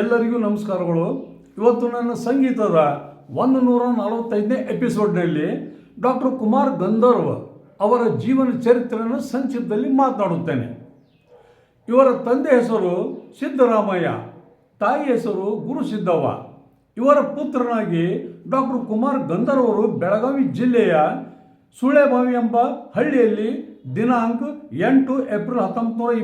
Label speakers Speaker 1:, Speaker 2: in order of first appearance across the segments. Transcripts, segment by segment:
Speaker 1: ಎಲ್ಲರಿಗೂ ನಮಸ್ಕಾರಗಳು. ಇವತ್ತು ನನ್ನ ಸಂಗೀತದ ಒಂದು ನೂರ ನಲವತ್ತೈದನೇ ಎಪಿಸೋಡ್ನಲ್ಲಿ ಡಾಕ್ಟರ್ ಕುಮಾರ್ ಗಂಧರ್ವ ಅವರ ಜೀವನ ಚರಿತ್ರೆಯನ್ನು ಸಂಕ್ಷಿಪ್ತದಲ್ಲಿ ಮಾತನಾಡುತ್ತೇನೆ. ಇವರ ತಂದೆ ಹೆಸರು ಸಿದ್ದರಾಮಯ್ಯ, ತಾಯಿ ಹೆಸರು ಗುರು ಸಿದ್ದವ್ವ. ಇವರ ಪುತ್ರನಾಗಿ ಡಾಕ್ಟರ್ ಕುಮಾರ್ ಗಂಧರ್ವರು ಬೆಳಗಾವಿ ಜಿಲ್ಲೆಯ ಸುಳೆಬಾವಿ ಎಂಬ ಹಳ್ಳಿಯಲ್ಲಿ ದಿನಾಂಕ ಎಂಟು ಏಪ್ರಿಲ್ ಹತ್ತೊಂಬತ್ತು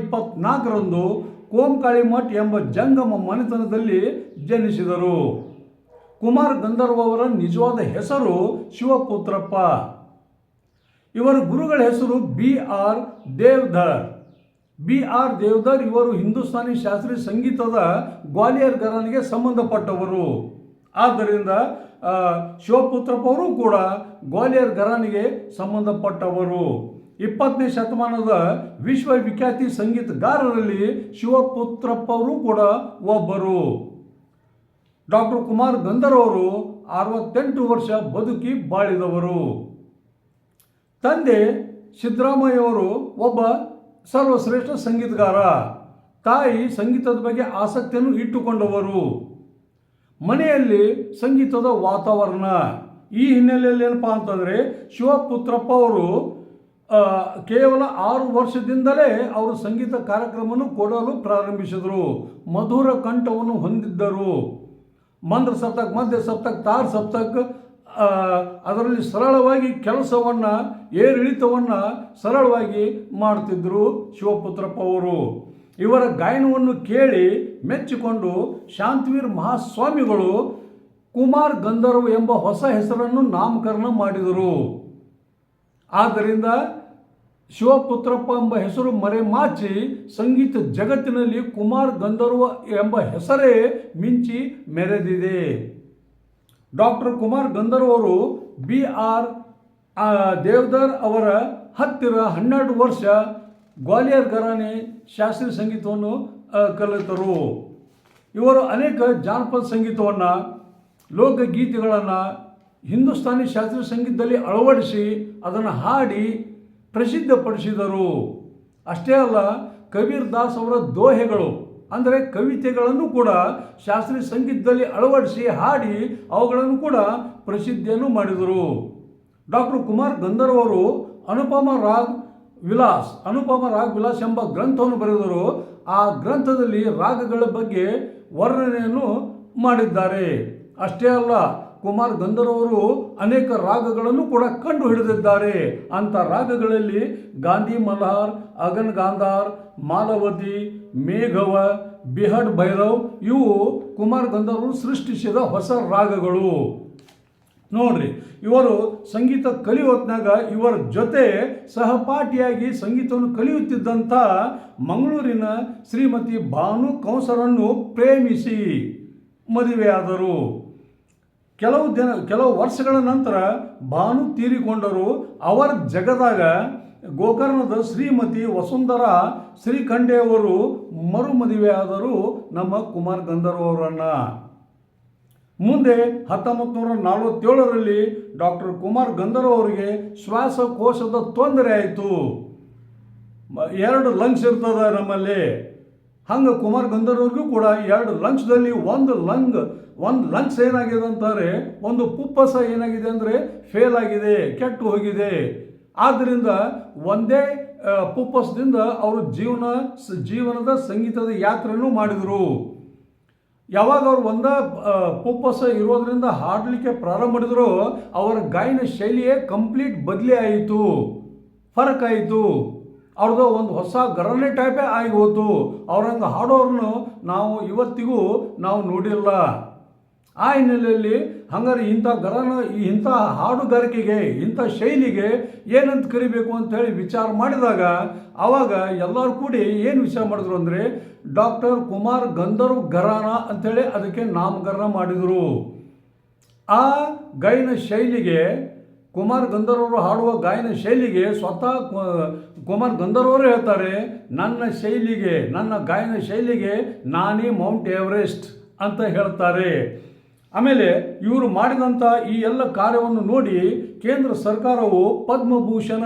Speaker 1: ನೂರ ಇಪ್ಪತ್ನಾಲ್ಕರಂದು ಕೋಂಕಾಳಿಮಠ್ ಎಂಬ ಜಂಗಮ ಮನೆತನದಲ್ಲಿ ಜನಿಸಿದರು. ಕುಮಾರ್ ಗಂಧರ್ವ ಅವರ ನಿಜವಾದ ಹೆಸರು ಶಿವಪುತ್ರಪ್ಪ. ಇವರ ಗುರುಗಳ ಹೆಸರು B R Deodhar. B R Deodhar ಇವರು ಹಿಂದೂಸ್ತಾನಿ ಶಾಸ್ತ್ರೀಯ ಸಂಗೀತದ ಗ್ವಾಲಿಯರ್ ಘರಾನಿಗೆ ಸಂಬಂಧಪಟ್ಟವರು. ಆದ್ದರಿಂದ ಶಿವಪುತ್ರಪ್ಪ ಅವರು ಕೂಡ ಗ್ವಾಲಿಯರ್ ಘರಾನಿಗೆ ಸಂಬಂಧಪಟ್ಟವರು. ಇಪ್ಪತ್ತನೇ ಶತಮಾನದ ವಿಶ್ವವಿಖ್ಯಾತಿ ಸಂಗೀತಗಾರರಲ್ಲಿ ಶಿವಪುತ್ರಪ್ಪ ಅವರು ಕೂಡ ಒಬ್ಬರು. ಡಾಕ್ಟರ್ ಕುಮಾರ್ ಗಂಧರ್ವರು ಅರವತ್ತೆಂಟು ವರ್ಷ ಬದುಕಿ ಬಾಳಿದವರು. ತಂದೆ ಸಿದ್ದರಾಮಯ್ಯವರು ಒಬ್ಬ ಸರ್ವಶ್ರೇಷ್ಠ ಸಂಗೀತಗಾರ. ತಾಯಿ ಸಂಗೀತದ ಬಗ್ಗೆ ಆಸಕ್ತಿಯನ್ನು ಇಟ್ಟುಕೊಂಡವರು. ಮನೆಯಲ್ಲಿ ಸಂಗೀತದ ವಾತಾವರಣ. ಈ ಹಿನ್ನೆಲೆಯಲ್ಲಿ ಏನಪ್ಪಾ ಅಂತಂದರೆ ಶಿವಪುತ್ರಪ್ಪ ಅವರು ಕೇವಲ ಆರು ವರ್ಷದಿಂದಲೇ ಅವರು ಸಂಗೀತ ಕಾರ್ಯಕ್ರಮವನ್ನು ಕೊಡಲು ಪ್ರಾರಂಭಿಸಿದರು. ಮಧುರ ಕಂಠವನ್ನು ಹೊಂದಿದ್ದರು. ಮಂದ್ರ ಸಪ್ತಕ್, ಮಧ್ಯ ಸಪ್ತಕ್, ತಾರ್ ಸಪ್ತಕ್ ಅದರಲ್ಲಿ ಸರಳವಾಗಿ ಕೆಲಸವನ್ನು, ಏರಿಳಿತವನ್ನು ಸರಳವಾಗಿ ಮಾಡ್ತಿದ್ದರು ಶಿವಪುತ್ರಪ್ಪ ಅವರು ಇವರ ಗಾಯನವನ್ನು ಕೇಳಿ ಮೆಚ್ಚಿಕೊಂಡು ಶಾಂತವೀರ್ ಮಹಾಸ್ವಾಮಿಗಳು ಕುಮಾರ್ ಗಂಧರ್ವ ಎಂಬ ಹೊಸ ಹೆಸರನ್ನು ನಾಮಕರಣ ಮಾಡಿದರು. ಆದ್ದರಿಂದ ಶಿವಪುತ್ರಪ್ಪ ಎಂಬ ಹೆಸರು ಮರೆಮಾಚಿ ಸಂಗೀತ ಜಗತ್ತಿನಲ್ಲಿ ಕುಮಾರ್ ಗಂಧರ್ವ ಎಂಬ ಹೆಸರೇ ಮಿಂಚಿ ಮೆರೆದಿದೆ. ಡಾಕ್ಟರ್ ಕುಮಾರ್ ಗಂಧರ್ವರು ಬಿ ಆರ್ ದೇವದರ್ ಅವರ ಹತ್ತಿರ ಹನ್ನೆರಡು ವರ್ಷ ಗ್ವಾಲಿಯರ್ ಘರಾನೆ ಶಾಸ್ತ್ರೀಯ ಸಂಗೀತವನ್ನು ಕಲಿತರು. ಇವರು ಅನೇಕ ಜಾನಪದ ಸಂಗೀತವನ್ನು, ಲೋಕಗೀತೆಗಳನ್ನು, ಹಿಂದೂಸ್ತಾನಿ ಶಾಸ್ತ್ರೀಯ ಸಂಗೀತದಲ್ಲಿ ಅಳವಡಿಸಿ ಅದನ್ನು ಹಾಡಿ ಪ್ರಸಿದ್ಧಪಡಿಸಿದರು. ಅಷ್ಟೇ ಅಲ್ಲ, ಕಬೀರ್ ದಾಸ್ ಅವರ ದೋಹೆಗಳು, ಅಂದರೆ ಕವಿತೆಗಳನ್ನು ಕೂಡ ಶಾಸ್ತ್ರೀಯ ಸಂಗೀತದಲ್ಲಿ ಅಳವಡಿಸಿ ಹಾಡಿ ಅವುಗಳನ್ನು ಕೂಡ ಪ್ರಸಿದ್ಧಿಯನ್ನು ಮಾಡಿದರು. ಡಾಕ್ಟರ್ ಕುಮಾರ್ ಗಂಧರ್ವ ಅವರು ಅನುಪಮ ರಾಗ್ ವಿಲಾಸ್, ಅನುಪಮ ರಾಗ್ ವಿಲಾಸ್ ಎಂಬ ಗ್ರಂಥವನ್ನು ಬರೆದರು. ಆ ಗ್ರಂಥದಲ್ಲಿ ರಾಗಗಳ ಬಗ್ಗೆ ವರ್ಣನೆಯನ್ನು ಮಾಡಿದ್ದಾರೆ. ಅಷ್ಟೇ ಅಲ್ಲ ಕುಮಾರ್ ಗಂಧರ್ವರು ಅನೇಕ ರಾಗಗಳನ್ನು ಕೂಡ ಕಂಡು ಹಿಡಿದಿದ್ದಾರೆ ಅಂಥ ರಾಗಗಳಲ್ಲಿ ಗಾಂಧಿ ಮಲ್ಹಾರ್, ಅಗನ್ ಗಾಂಧಾರ್, ಮಾಲವತಿ, ಮೇಘವ, ಬಿಹಡ್ ಭೈರವ್ ಇವು ಕುಮಾರ್ ಗಂಧರ್ವರು ಸೃಷ್ಟಿಸಿದ ಹೊಸ ರಾಗಗಳು. ನೋಡ್ರಿ, ಇವರು ಸಂಗೀತ ಕಲಿಯೋತ್ನಾಗ ಇವರ ಜೊತೆ ಸಹಪಾಠಿಯಾಗಿ ಸಂಗೀತವನ್ನು ಕಲಿಯುತ್ತಿದ್ದಂಥ ಮಂಗಳೂರಿನ ಶ್ರೀಮತಿ ಭಾನು ಕೌಸರನ್ನು ಪ್ರೇಮಿಸಿ ಮದುವೆಯಾದರು. ಕೆಲವು ದಿನ, ಕೆಲವು ವರ್ಷಗಳ ನಂತರ ಭಾನು ತೀರಿಕೊಂಡರು. ಅವರ ಜಗದಾಗ ಗೋಕರ್ಣದ ಶ್ರೀಮತಿ ವಸುಂಧರ ಶ್ರೀಖಂಡೆಯವರು ಮರು ಮದುವೆಯಾದರು ನಮ್ಮ ಕುಮಾರ್ ಗಂಧರ್ವ ಅವರನ್ನು ಮುಂದೆ ಹತ್ತೊಂಬತ್ತು ನೂರ ನಲವತ್ತೇಳರಲ್ಲಿ ಡಾಕ್ಟರ್ ಕುಮಾರ್ ಗಂಧರ್ವ ಅವರಿಗೆ ಶ್ವಾಸಕೋಶದ ತೊಂದರೆ ಆಯಿತು. ಎರಡು ಲಂಗ್ಸ್ ಇರ್ತದೆ ನಮ್ಮಲ್ಲಿ. ಹಂಗೆ ಕುಮಾರ್ ಗಂಧರ್ವರಿಗೂ ಕೂಡ ಎರಡು ಲಂಗ್ಸ್ದಲ್ಲಿ ಒಂದು ಲಂಗ್ ಒಂದು ಲಂಗ್ಸ್ ಏನಾಗಿದೆ ಅಂತಾರೆ? ಒಂದು ಪುಪ್ಪಸ ಏನಾಗಿದೆ ಅಂದರೆ ಫೇಲ್ ಆಗಿದೆ, ಕೆಟ್ಟು ಹೋಗಿದೆ. ಆದ್ದರಿಂದ ಒಂದೇ ಪುಪ್ಪಸದಿಂದ ಅವರು ಜೀವನ ಜೀವನದ ಸಂಗೀತದ ಯಾತ್ರೆಯನ್ನು ಮಾಡಿದರು. ಯಾವಾಗ ಅವರು ಒಂದ ಪುಪ್ಪಸ ಇರೋದರಿಂದ ಹಾಡಲಿಕ್ಕೆ ಪ್ರಾರಂಭ ಮಾಡಿದ್ರು, ಅವರ ಗಾಯನ ಶೈಲಿಯೇ ಕಂಪ್ಲೀಟ್ ಬದಲಿ ಆಯಿತು, ಫರಕ್ ಆಯಿತು. ಅವ್ರದ್ದು ಒಂದು ಹೊಸ ಗರನೆ ಟೈಪೇ ಆಗಿ ಹೋತು. ಅವ್ರಂಗೆ ಹಾಡೋರನ್ನು ನಾವು ಇವತ್ತಿಗೂ ನಾವು ನೋಡಿಲ್ಲ. ಆ ಹಿನ್ನೆಲೆಯಲ್ಲಿ ಹಂಗಾರೆ ಇಂಥ ಗರನ, ಇಂಥ ಹಾಡುಗಾರಿಕೆಗೆ, ಇಂಥ ಶೈಲಿಗೆ ಏನಂತ ಕರಿಬೇಕು ಅಂತ ಹೇಳಿ ವಿಚಾರ ಮಾಡಿದಾಗ ಆವಾಗ ಎಲ್ಲರೂ ಕೂಡಿ ಏನು ವಿಚಾರ ಮಾಡಿದ್ರು ಅಂದರೆ ಡಾಕ್ಟರ್ ಕುಮಾರ್ ಗಂಧರ್ವ್ ಗರಾನ ಅಂಥೇಳಿ ಅದಕ್ಕೆ ನಾಮಕರಣ ಮಾಡಿದರು. ಆ ಗಾಯನ ಶೈಲಿಗೆ ಕುಮಾರ್ ಗಂಧರ್ವರು ಹಾಡುವ ಗಾಯನ ಶೈಲಿಗೆ ಸ್ವತಃ ಕುಮಾರ್ ಗಂಧರ್ವರು ಹೇಳ್ತಾರೆ, ನನ್ನ ಶೈಲಿಗೆ, ನನ್ನ ಗಾಯನ ಶೈಲಿಗೆ ನಾನೇ ಮೌಂಟ್ ಎವರೆಸ್ಟ್ ಅಂತ ಹೇಳ್ತಾರೆ. ಆಮೇಲೆ ಇವರು ಮಾಡಿದಂಥ ಈ ಎಲ್ಲ ಕಾರ್ಯವನ್ನು ನೋಡಿ ಕೇಂದ್ರ ಸರ್ಕಾರವು ಪದ್ಮಭೂಷಣ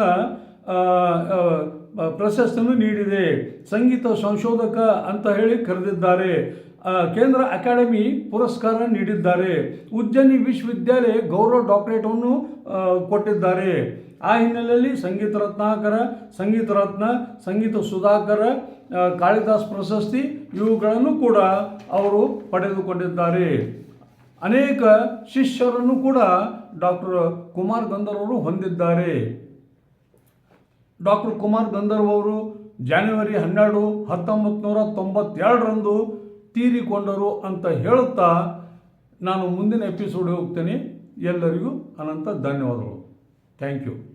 Speaker 1: ಪ್ರಶಸ್ತಿಯನ್ನು ನೀಡಿದೆ. ಸಂಗೀತ ಸಂಶೋಧಕ ಅಂತ ಹೇಳಿ ಕರೆದಿದ್ದಾರೆ. ಕೇಂದ್ರ ಅಕಾಡೆಮಿ ಪುರಸ್ಕಾರ ನೀಡಿದ್ದಾರೆ. ಉಜ್ಜನಿ ವಿಶ್ವವಿದ್ಯಾಲಯ ಗೌರವ ಡಾಕ್ಟರೇಟನ್ನು ಕೊಟ್ಟಿದ್ದಾರೆ. ಆ ಹಿನ್ನೆಲೆಯಲ್ಲಿ ಸಂಗೀತ ರತ್ನಾಕರ, ಸಂಗೀತ ರತ್ನ, ಸಂಗೀತ ಸುಧಾಕರ ಕಾಳಿದಾಸ್ ಪ್ರಶಸ್ತಿ ಇವುಗಳನ್ನು ಕೂಡ ಅವರು ಪಡೆದುಕೊಂಡಿದ್ದಾರೆ. ಅನೇಕ ಶಿಷ್ಯರನ್ನು ಕೂಡ ಡಾಕ್ಟರ್ ಕುಮಾರ್ ಗಂಧರ್ವರು ಹೊಂದಿದ್ದಾರೆ. ಡಾಕ್ಟರ್ ಕುಮಾರ್ ಗಂಧರ್ವರು ಜಾನ್ವರಿ ಹನ್ನೆರಡು ಹತ್ತೊಂಬತ್ತು ನೂರ ತೊಂಬತ್ತೆರಡರಂದು ತೀರಿಕೊಂಡರು ಅಂತ ಹೇಳುತ್ತಾ ನಾನು ಮುಂದಿನ ಎಪಿಸೋಡ್ ಹೋಗ್ತೇನೆ. ಎಲ್ಲರಿಗೂ ಅನಂತ ಧನ್ಯವಾದಗಳು. Thank you.